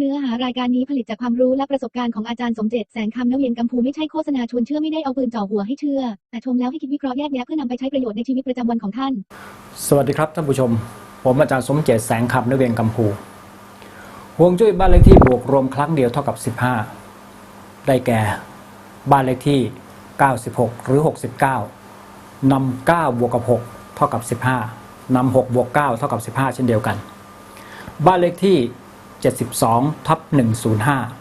เนื้อหารายการนี้ผลิตจากความรู้และประสบการณ์ของอาจารย์สมเจตแสงคำนเวียนกัมพูไม่ใช่โฆษณาชวนเชื่อไม่ได้เอาปืนจ่อหัวให้เชื่อ แต่ชมแล้วให้คิดวิเคราะห์แยกแยะเพื่อนำไปใช้ประโยชน์ในชีวิตประจำวันของท่าน สวัสดีครับท่านผู้ชม ผมอาจารย์สมเจตแสงคำนเวียงกัมพูห่วงจุ้ยบ้านเลขที่บวกรวมครั้งเดียวเท่ากับ 15 ได้แก่ บ้านเลขที่ 96 หรือ 69นำ9บวกกับ 6 เท่ากับ 15นำ6บวก9เท่ากับ 15 เช่นเดียวกัน บ้านเลขที่ 72ทับ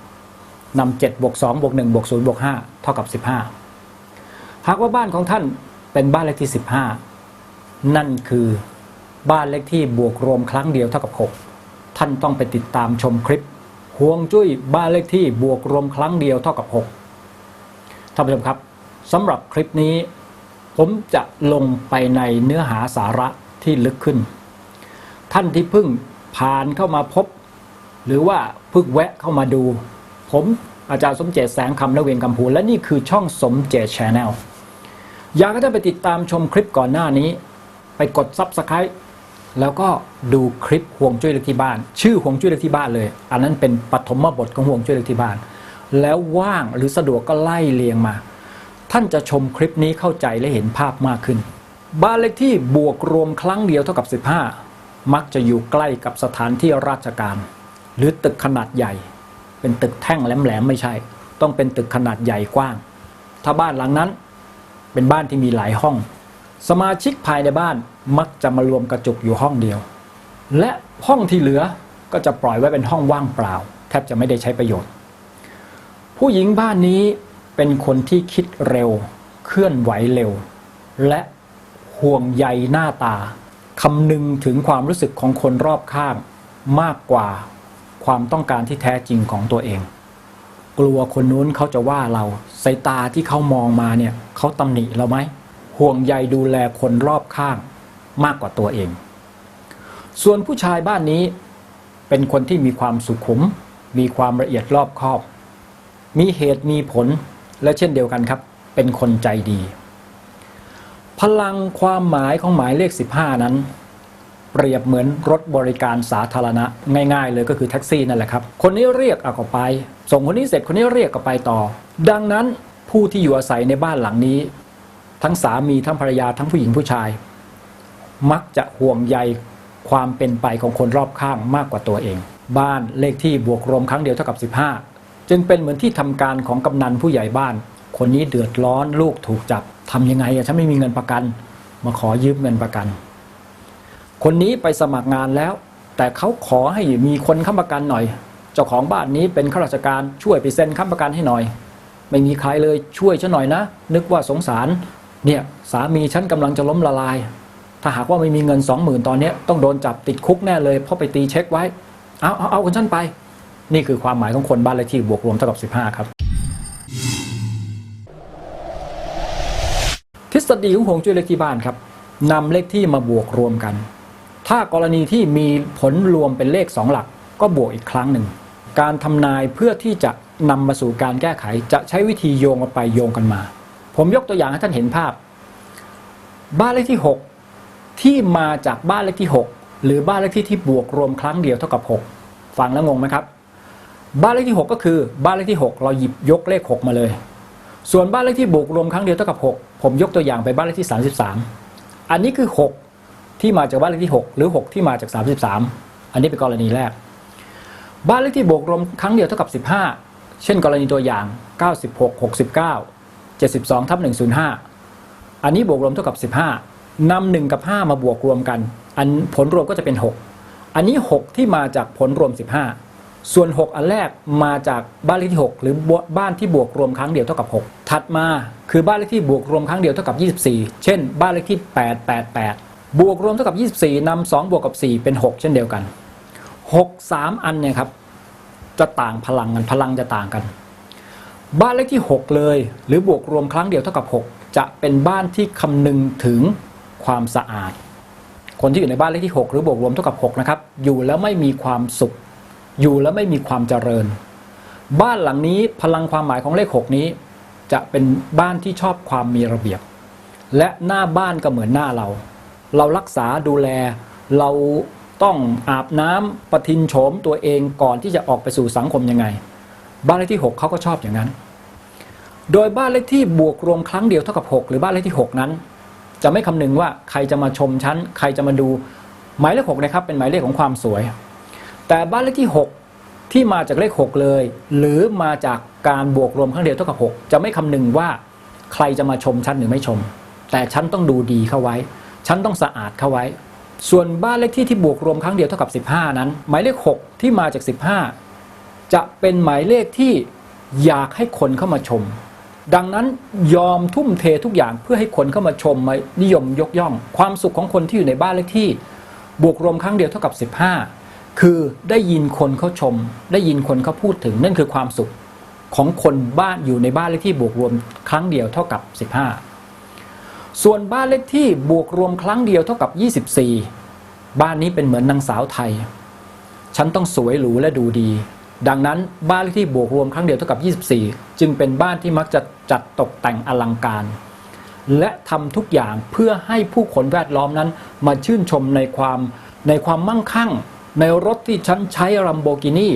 105นำ7บวก2บวก1บวก0บวก5เท่ากับ 15 หากว่าบ้านของท่านเป็นบ้านเลขที่ 15 นั่นคือบ้านเลขที่บวกรวมครั้งเดียวเท่ากับ 6 ท่านต้องไปติดตามชมคลิปห่วงจุ้ยบ้านเลขที่บวกรวมครั้งเดียวเท่ากับ 6 ท่านผู้ชมครับสำหรับคลิปนี้ ผมจะลงไปในเนื้อหาสาระที่ลึกขึ้น ท่านที่เพิ่งผ่านเข้ามาพบ หรือว่าเพิ่งแวะเข้ามาดู ผมอาจารย์สมเจตแสงคำและเวียงกัมพูและนี่คือช่องสมเจตชแนลอยากให้ท่านไปติดตามชมคลิปก่อนหน้านี้ ไปกด Subscribe แล้วก็ดูคลิปห่วงจุ้ยเลขที่บ้าน ชื่อห่วงจุ้ยเลขที่บ้านเลย อันนั้นเป็นปฐมบทของห่วงจุ้ยเลขที่บ้าน แล้วว่างหรือสะดวกก็ไล่เรียงมา ท่านจะชมคลิปนี้เข้าใจและเห็นภาพมากขึ้น บ้านเลขที่บวกรวมครั้งเดียวเท่ากับ 15 มักจะอยู่ใกล้กับสถานที่ราชการ หรือตึกขนาดใหญ่ เป็นตึกแท่งแหลมๆไม่ใช่ ต้องเป็นตึกขนาดใหญ่กว้าง ถ้าบ้านหลังนั้นเป็นบ้านที่มีหลายห้อง สมาชิกภายในบ้านมักจะมารวมกระจุกอยู่ห้องเดียว และห้องที่เหลือก็จะปล่อยไว้เป็นห้องว่างเปล่า แทบจะไม่ได้ใช้ประโยชน์ ผู้หญิงบ้านนี้เป็นคนที่คิดเร็ว เคลื่อนไหวเร็ว และห่วงใยหน้าตาคำนึงถึงความรู้สึกของคนรอบข้างมากกว่า ความต้องการที่แท้จริงของตัวเอง กลัวคนนู้นเขาจะว่าเราสายตาที่เขามองมาเนี่ยเขาตำหนิเราไหมห่วงใยดูแลคนรอบข้างมากกว่าตัวเอง ส่วนผู้ชายบ้านนี้เป็นคนที่มีความสุขุม มีความละเอียดรอบคอบ มีเหตุมีผลและเช่นเดียวกันครับ เป็นคนใจดี พลังความหมายของหมายเลข 15 นั้น เปรียบเหมือนรถบริการสาธารณะ ง่ายๆ เลยก็คือแท็กซี่นั่นแหละครับ คนนี้เรียกเอาก็ไป ส่งคนนี้เสร็จคนนี้เรียกก็ไปต่อ ดังนั้นผู้ที่อยู่อาศัยในบ้านหลังนี้ ทั้งสามีทั้งภรรยาทั้งผู้หญิงผู้ชาย มักจะห่วงใยความเป็นไปของคนรอบข้างมากกว่าตัวเอง บ้านเลขที่บวกรวมครั้งเดียวเท่ากับ 15 จึงเป็นเหมือนที่ทำการของกำนันผู้ใหญ่บ้าน คนนี้เดือดร้อนลูกถูกจับทำยังไงอะฉันไม่มีเงินประกัน มาขอยืมเงินประกัน คนนี้ไปสมัครงานแล้ว แต่เขาขอให้มีคนค้ำประกันหน่อย เจ้าของบ้านนี้เป็นข้าราชการช่วยไปเซ็นค้ำประกันให้หน่อย ไม่มีใครเลยช่วยฉันหน่อยนะ นึกว่าสงสารเนี่ยสามีฉันกำลังจะล้มละลาย ถ้าหากว่าไม่มีเงินสองหมื่นตอนนี้ต้องโดนจับติดคุกแน่เลย เพราะไปตีเช็คไว้ เอาเอาเอาคนฉันไป นี่คือความหมายของคนบ้านเลขที่บวกรวมเท่ากับ15 ครับ ทฤษฎีของฮวงจุ้ยเลขที่บ้านครับนำเลขที่มาบวกรวมกัน ถ้ากรณีที่มีผลรวมเป็นเลข 2 หลักก็บวกอีกครั้งหนึ่ง การทำนายเพื่อที่จะนำมาสู่การแก้ไขจะใช้วิธีโยงกันไปโยงกันมา ผมยกตัวอย่างให้ท่านเห็นภาพ บ้านเลขที่ 6 ที่มาจากบ้านเลขที่ 6 หรือบ้านเลขที่ที่บวกรวมครั้งเดียวเท่ากับ 6 ฟังแล้วงงไหมครับ บ้านเลขที่ 6 ก็คือบ้านเลขที่ 6 เราหยิบยกเลข 6 มาเลย ส่วนบ้านเลขที่บวกรวมครั้งเดียวเท่ากับ 6 ผมยกตัวอย่างไปบ้านเลขที่ 33 อันนี้คือ 6 ที่มาจากบ้านเลขที่ 6 หรือ 6 ที่มาจาก 33 อันนี้เป็นกรณีแรก บ้านเลขที่บวกรวมครั้งเดียวเท่ากับ 15 เช่นกรณีตัวอย่าง 96 69 72ทับ105 อันนี้บวกรวมเท่ากับ 15นำ1กับ 5 มาบวกรวมกัน อันผลรวมก็จะเป็น 6 อันนี้ 6 ที่มาจากผลรวม 15 ส่วน 6 อันแรกมาจากบ้านเลขที่ 6 หรือบ้านที่บวกรวมครั้งเดียวเท่ากับ 6 ถัดมาคือบ้านเลขที่บวกรวมครั้งเดียวเท่ากับ 24 เช่น บ้านเลขที่ 888 บวกรวมเท่ากับ 24นำ2บวกกับ 4 เป็น 6 เช่นเดียวกัน 6 3 อันเนี่ยครับจะต่างพลังกันพลังจะต่างกัน บ้านเลขที่ 6 เลย หรือบวกรวมครั้งเดียวเท่ากับ 6 จะเป็นบ้านที่คำนึงถึงความสะอาด คนที่อยู่ในบ้านเลขที่ 6 หรือบวกรวมเท่ากับ6นะครับอยู่แล้วไม่มีความสุข อยู่แล้วไม่มีความเจริญ บ้านหลังนี้พลังความหมายของเลข 6 นี้ จะเป็นบ้านที่ชอบความมีระเบียบ และหน้าบ้านก็เหมือนหน้าเรา เรารักษาดูแล เราต้องอาบน้ำประทินโฉมตัวเองก่อนที่จะออกไปสู่สังคมยังไง บ้านเลขที่ 6เขาก็ชอบอย่างนั้น โดยบ้านเลขที่บวกรวมครั้งเดียวเท่ากับ 6 หรือบ้านเลขที่ 6 นั้น จะไม่คำนึงว่าใครจะมาชมฉันใครจะมาดูหมายเลข6นะครับเป็นหมายเลขของความสวย แต่บ้านเลขที่ 6 ที่มาจากเลข 6 เลย หรือมาจากการบวกรวมครั้งเดียวเท่ากับ 6 จะไม่คำนึงว่าใครจะมาชมฉันหรือไม่ชม แต่ฉันต้องดูดีเข้าไว้ ฉันต้องสะอาดเข้าไว้ ส่วนบ้านเลขที่ที่บวกรวมครั้งเดียวเท่ากับ 15 นั้น หมายเลข 6 ที่มาจาก 15 จะเป็นหมายเลขที่อยากให้คนเข้ามาชม ดังนั้นยอมทุ่มเททุกอย่างเพื่อให้คนเข้ามาชมมานิยมยกย่อง ความสุขของคนที่อยู่ในบ้านเลขที่ บวกรวมครั้งเดียวเท่ากับ 15 คือได้ยินคนเขาชม ได้ยินคนเขาพูดถึงนั่นคือความสุขของคนบ้านอยู่ในบ้านเลขที่บวกรวมครั้งเดียวเท่ากับ 15 ส่วนบ้านเลขที่บวกรวมครั้งเดียวเท่ากับ 24 บ้านนี้เป็นเหมือนนางสาวไทย ฉันต้องสวยหรูและดูดี ดังนั้นบ้านเลขที่บวกรวมครั้งเดียวเท่ากับ 24 จึงเป็นบ้านที่มักจะจัดตกแต่งอลังการ และทำทุกอย่างเพื่อให้ผู้คนแวดล้อมนั้นมาชื่นชมในความในความมั่งคั่ง ในรถที่ฉันใช้รัมโบกินี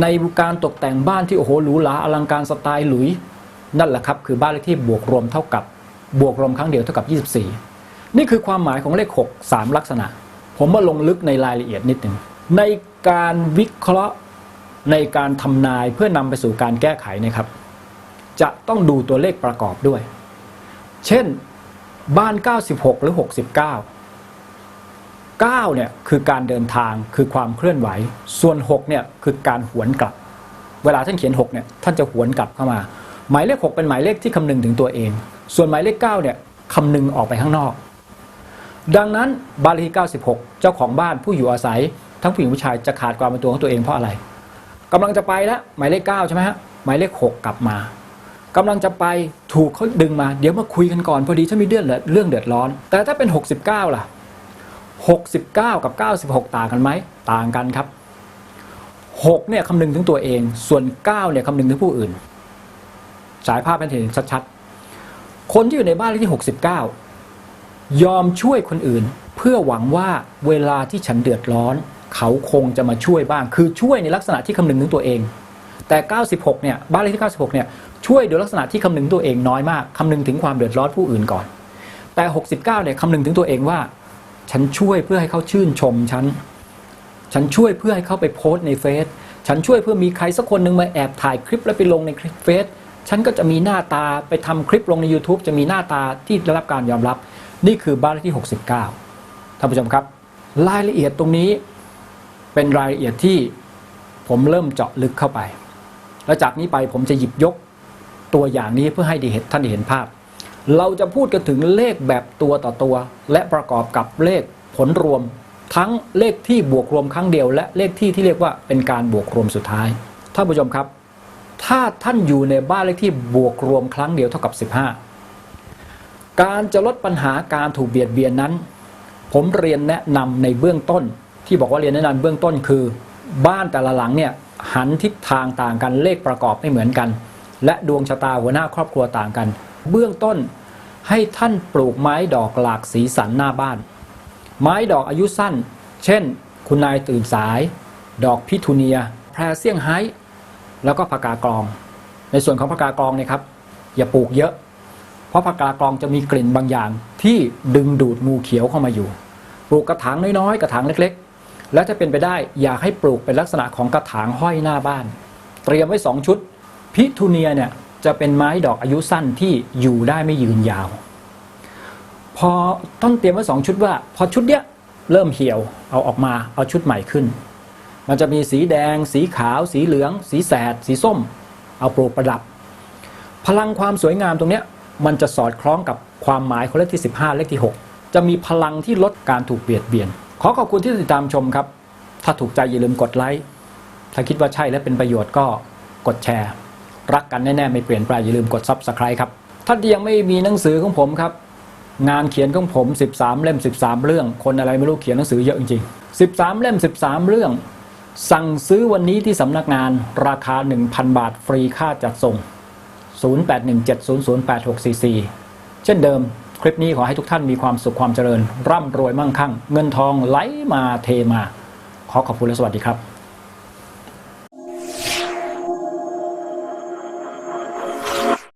ในการตกแต่งบ้านที่โอ้โหหรูหราอลังการสไตล์หลุย นั่นแหละครับคือบ้านเลขที่บวกรวมเท่ากับ บวกรวมครั้งเดียวเท่ากับ 24 นี่คือความหมายของเลข 6 3 ลักษณะ ผมมาลงลึกในรายละเอียดนิดหนึ่งในการวิเคราะห์ในการทำนายเพื่อนำไปสู่การแก้ไขนะครับ จะต้องดูตัวเลขประกอบด้วย เช่นบ้าน 96 หรือ 69 9เนี่ยคือการเดินทางคือความเคลื่อนไหว ส่วน6เนี่ยคือการหวนกลับ เวลาท่านเขียน6เนี่ยท่านจะหวนกลับเข้ามา หมายเลข 6 เป็นหมายเลขที่คำนึงถึงตัวเอง ส่วนหมายเลข9เนี่ยคำนึงออกไปข้างนอก ดังนั้นบานเลขที่96 เจ้าของบ้านผู้อยู่อาศัย ทั้งผู้หญิงผู้ชายจะขาดความเป็นตัวของตัวเองเพราะอะไรกำลังจะไปแล้วหมายเลข9ใช่ไหมฮะหมายเลข 6 กลับมากำลังจะไปถูกเขาดึงมาเดี๋ยวมาคุยกันก่อนพอดีฉันมีเรื่องเรื่องเดือดร้อน แต่ถ้าเป็น 69 ล่ะ 69 กับ 96 ต่างกันไหมต่างกันครับ6เนี่ยคำนึงถึงตัวเอง ส่วน 9เนี่ยคำนึงถึงผู้อื่นฉายภาพเป็นเห็นชัดๆ คนที่อยู่ในบ้านเลขที่ 69 ยอมช่วยคนอื่น เพื่อหวังว่าเวลาที่ฉันเดือดร้อน เขาคงจะมาช่วยบ้าง คือช่วยในลักษณะที่คำนึงถึงตัวเอง แต่ 96 เนี่ยบ้านเลขที่ 96 เนี่ยช่วยโดยลักษณะที่คำนึงตัวเองน้อยมากคำนึงถึงความเดือดร้อนผู้อื่นก่อน แต่ 69 เนี่ยคำนึงถึงตัวเองว่า ฉันช่วยเพื่อให้เขาชื่นชมฉันฉันช่วยเพื่อให้เขาไปโพสต์ในเฟซฉันช่วยเพื่อมีใครสักคนหนึ่งมาแอบถ่ายคลิปแล้วไปลงในเฟซ ฉันก็จะมีหน้าตาไปทำคลิปลงใน YouTube จะมีหน้าตาที่ได้รับการยอมรับ นี่คือบ้านเลขที่ 69ท่านผู้ชมครับ รายละเอียดตรงนี้เป็นรายละเอียดที่ผมเริ่มเจาะลึกเข้าไป แล้วจากนี้ไปผมจะหยิบยกตัวอย่างนี้เพื่อให้ได้เห็นท่านได้เห็นภาพ เราจะพูดกันถึงเลขแบบตัวต่อตัว และประกอบกับเลขผลรวม ทั้งเลขที่บวกรวมครั้งเดียว และเลขที่ที่เรียกว่าเป็นการบวกรวมสุดท้ายท่านผู้ชมครับ ถ้าท่านอยู่ในบ้านเลขที่บวกรวมครั้งเดียวเท่ากับ 15 การจะลดปัญหาการถูกเบียดเบียนนั้น ผมเรียนแนะนำในเบื้องต้น ที่บอกว่าเรียนแนะนำเบื้องต้นคือ บ้านแต่ละหลังเนี่ยหันทิศทางต่างกันเลขประกอบไม่เหมือนกัน และดวงชะตาหัวหน้าครอบครัวต่างกัน เบื้องต้นให้ท่านปลูกไม้ดอกหลากสีสันหน้าบ้าน ไม้ดอกอายุสั้น เช่น คุณนายตื่นสาย ดอกพิทูเนีย แพรเซี่ยงไฮ้ แล้วก็ผักกากรอง ในส่วนของผักกากรองเนี่ยครับอย่าปลูกเยอะ เพราะผักกากรองจะมีกลิ่นบางอย่างที่ดึงดูดงูเขียวเข้ามาอยู่ ปลูกกระถางน้อยๆ กระถางเล็กๆ และถ้าเป็นไปได้อยากให้ปลูกเป็นลักษณะของกระถางห้อยหน้าบ้าน เตรียมไว้2ชุด พิทูเนียเนี่ยจะเป็นไม้ดอกอายุสั้นที่อยู่ได้ไม่ยืนยาว พอต้องเตรียมไว้2ชุดว่า พอชุดเนี้ยเริ่มเหี่ยวเอาออกมาเอาชุดใหม่ขึ้น มันจะมีสีแดง สีขาว สีเหลือง สีแสด สีส้ม เอาปลูกประดับ พลังความสวยงามตรงนี้มันจะสอดคล้องกับความหมายของเลขที่ 15 เลขที่ 6 จะมีพลังที่ลดการถูกเบียดเบียน ขอขอบคุณที่ติดตามชมครับ ถ้าถูกใจอย่าลืมกดไลค์ถ้าคิดว่าใช่และเป็นประโยชน์ก็กดแชร์ รักกันแน่ๆไม่เปลี่ยนแปลงอย่าลืมกด Subscribe ครับท่าที่ยังไม่มีหนังสือของผมครับงานเขียนของผม 13 เล่ม 13 เรื่อง คนอะไรไม่รู้เขียนหนังสือเยอะจริงๆ 13 เล่ม 13 เรื่อง สั่งซื้อวันนี้ที่สำนักงานราคา 1,000 บาทฟรีค่าจัดส่ง 0817008644 เช่นเดิม คลิปนี้ขอให้ทุกท่านมีความสุขความเจริญ ร่ำรวยมั่งคั่ง เงินทองไหลมาเทมา ขอขอบคุณและสวัสดีครับ